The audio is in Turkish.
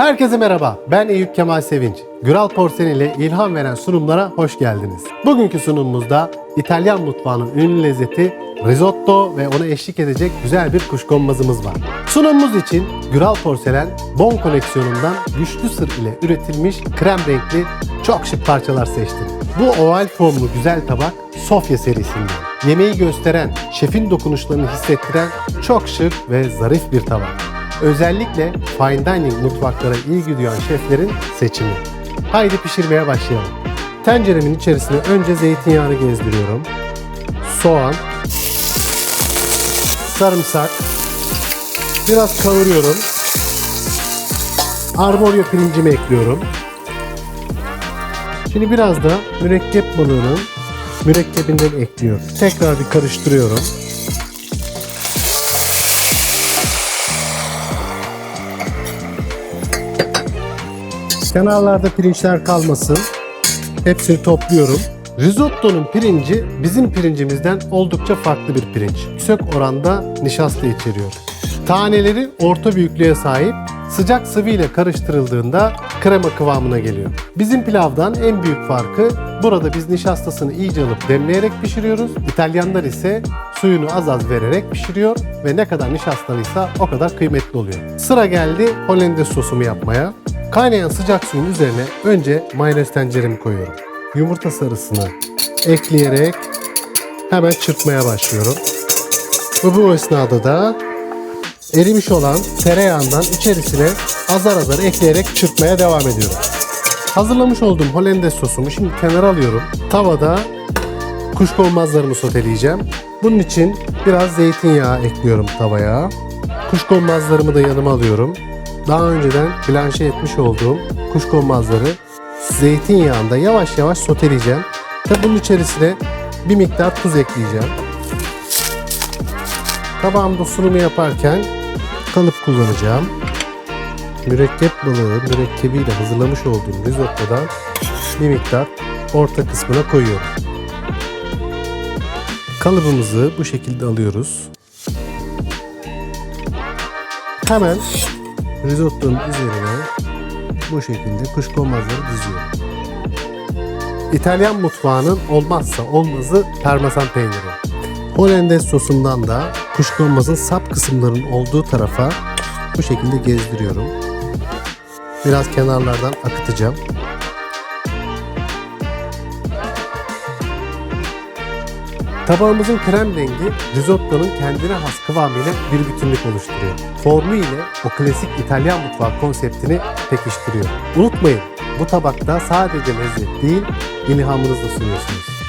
Herkese merhaba, ben Eyüp Kemal Sevinç. Güral Porselen ile ilham veren sunumlara hoş geldiniz. Bugünkü sunumumuzda İtalyan mutfağının ünlü lezzeti risotto ve ona eşlik edecek güzel bir kuşkonmazımız var. Sunumumuz için Güral Porselen Bon koleksiyonundan güçlü sır ile üretilmiş krem renkli çok şık parçalar seçtim. Bu oval formlu güzel tabak Sofya serisinden. Yemeği gösteren, şefin dokunuşlarını hissettiren çok şık ve zarif bir tabak. Özellikle fine dining mutfaklara ilgi duyan şeflerin seçimi. Haydi pişirmeye başlayalım. Tenceremin içerisine önce zeytinyağını gezdiriyorum. Soğan, sarımsak, biraz kavuruyorum. Arborio pirincimi ekliyorum. Şimdi biraz da mürekkep balığının mürekkebinden ekliyorum. Tekrar bir karıştırıyorum. Kenarlarda pirinçler kalmasın. Hepsini topluyorum. Risotto'nun pirinci bizim pirincimizden oldukça farklı bir pirinç. Yüksek oranda nişasta içeriyor. Taneleri orta büyüklüğe sahip, sıcak sıvı ile karıştırıldığında krema kıvamına geliyor. Bizim pilavdan en büyük farkı burada biz nişastasını iyice alıp demleyerek pişiriyoruz. İtalyanlar ise suyunu az az vererek pişiriyor ve ne kadar nişastalıysa o kadar kıymetli oluyor. Sıra geldi Hollandaise sosumu yapmaya. Kaynayan sıcak suyun üzerine önce mayonez tenceremi koyuyorum. Yumurta sarısını ekleyerek hemen çırpmaya başlıyorum. Ve bu esnada da erimiş olan tereyağından içerisine azar azar ekleyerek çırpmaya devam ediyorum. Hazırlamış olduğum Hollandaise sosumu şimdi kenara alıyorum. Tavada kuşkonmazlarımı soteleyeceğim. Bunun için biraz zeytinyağı ekliyorum tavaya. Kuşkonmazlarımı da yanıma alıyorum. Daha önceden blanşe etmiş olduğum kuşkonmazları zeytinyağında yavaş yavaş soteleyeceğim. Ve bunun içerisine bir miktar tuz ekleyeceğim. Tabağımda sunumu yaparken kalıp kullanacağım. Mürekkep balığı mürekkebiyle hazırlamış olduğum risottodan bir miktar orta kısmına koyuyorum. Kalıbımızı bu şekilde alıyoruz. Hemen risottonun üzerine bu şekilde kuşkonmazları diziyorum. İtalyan mutfağının olmazsa olmazı parmesan peyniri. Hollandaise sosundan da kuşkonmazın sap kısımlarının olduğu tarafa bu şekilde gezdiriyorum. Biraz kenarlardan akıtacağım. Tabağımızın krem rengi risottonun kendine has kıvamıyla bir bütünlük oluşturuyor. Formu ile o klasik İtalyan mutfağı konseptini pekiştiriyor. Unutmayın bu tabakta sadece lezzet değil ilhamınızla sunuyorsunuz.